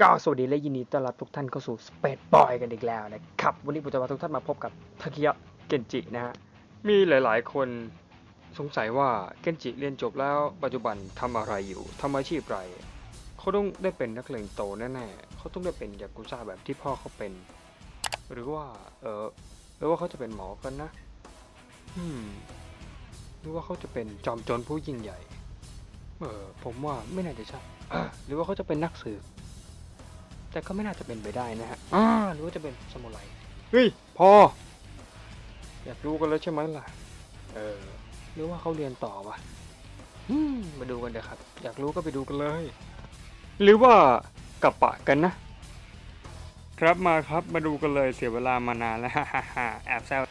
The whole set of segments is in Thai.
ก็สวัสดีและยินดีต้อนรับทุกท่านเข้าสู่สเปซบอยกันอีกแล้วนะครับ วันนี้ผมจะพาทุกท่านมาพบกับทาคิยะเกนจินะฮะ มีหลายๆ คนสงสัยว่าเกนจิเรียนจบแล้วปัจจุบันทำอะไรอยู่ทำอาชีพอะไรเขาต้องได้เป็นนักเลงโตแน่ๆเขาต้องได้เป็นยากุซ่าแบบที่พ่อเขาเป็น หรือว่าเออหรือว่าเขาจะเป็นหมอกันนะอืมหรือว่าเขาจะเป็นจอมโจรผู้ยิ่งใหญ่ เออผมว่าไม่น่าจะใช่หรือว่าเขาจะเป็นนักสืบ แต่ก็ไม่น่าจะเป็นไปได้นะฮะอ่าหรือว่าจะเป็นสมุไรเฮ้ยพอ อยากรู้กันแล้วใช่ไหมล่ะ เออหรือว่าเขาเรียนต่อวะอืมมาดูกันเดี๋ยวครับ อยากรู้ก็ไปดูกันเลย หรือว่ากับปะกันนะ ครับมาครับมาดูกันเลยเสียเวลามานานแล้ว แอบแซว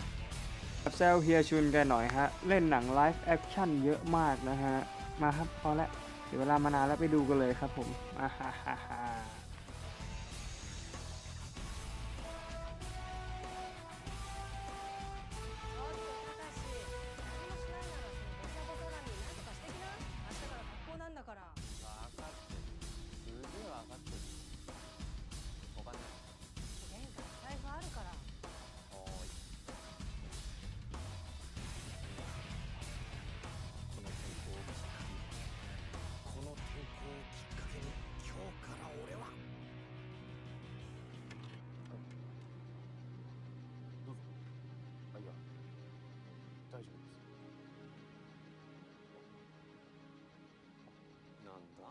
แอบแซวเฮียชุนกันหน่อยฮะ เล่นหนังไลฟ์แอคชั่นเยอะมากนะฮะ มาครับพอละเสียเวลามานานแล้วไปดูกันเลยครับผมอ่าฮ่าฮ่า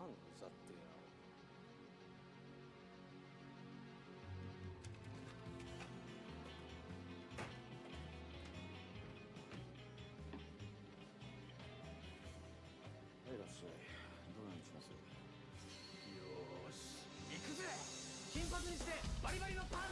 なんだあのうざってやはいらっしゃい。どのようにしますよーし。行くぜ。金髪にしてバリバリのパン。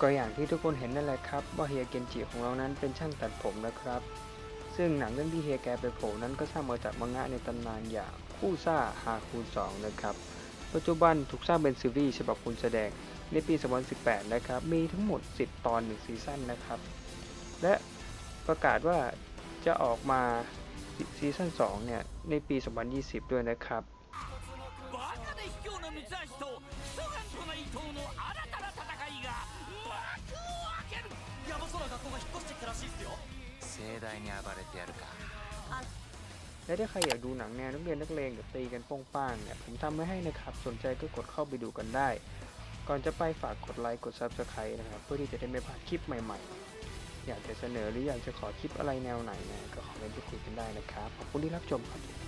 ก็อย่างที่ทุกคนเห็นนั่นแหละครับ ว่าเฮียเกนจิของเรานั้นเป็นช่างตัดผมนะครับ ซึ่งหนังเรื่องที่เฮียแกไปโผล่นั้นก็สร้างมาจากมังงะในตำนานอย่างคู่ซ่าฮาคูน2นะครับ ปัจจุบันถูกสร้างเป็นซีรีส์ฉบับคุณแสดงในปี 2018 นะครับ มีทั้งหมด 10 ตอน 1 ซีซั่นนะครับ และประกาศว่าจะออกมาซีซั่น2เนี่ยในปี 2020 ด้วยนะครับ バカで卑怯な三橋とクソ頑固な伊藤の新たな戦いが 盛大に暴れてやるか และถ้าใครอยากดูหนังแนวนักเรียนนักเลงกับตีกันโป้งป้างเนี่ยผมทำไว้ให้นะครับ สนใจก็กดเข้าไปดูกันได้ ก่อนจะไปฝากกดไลค์กด Subscribe นะครับ เพื่อที่จะได้ไม่พลาดคลิปใหม่ๆ อยากจะเสนอหรืออยากจะขอคลิปอะไรแนวไหนนะก็คอมเมนต์พูดคุยกันได้นะครับ ขอบคุณที่รับชมครับ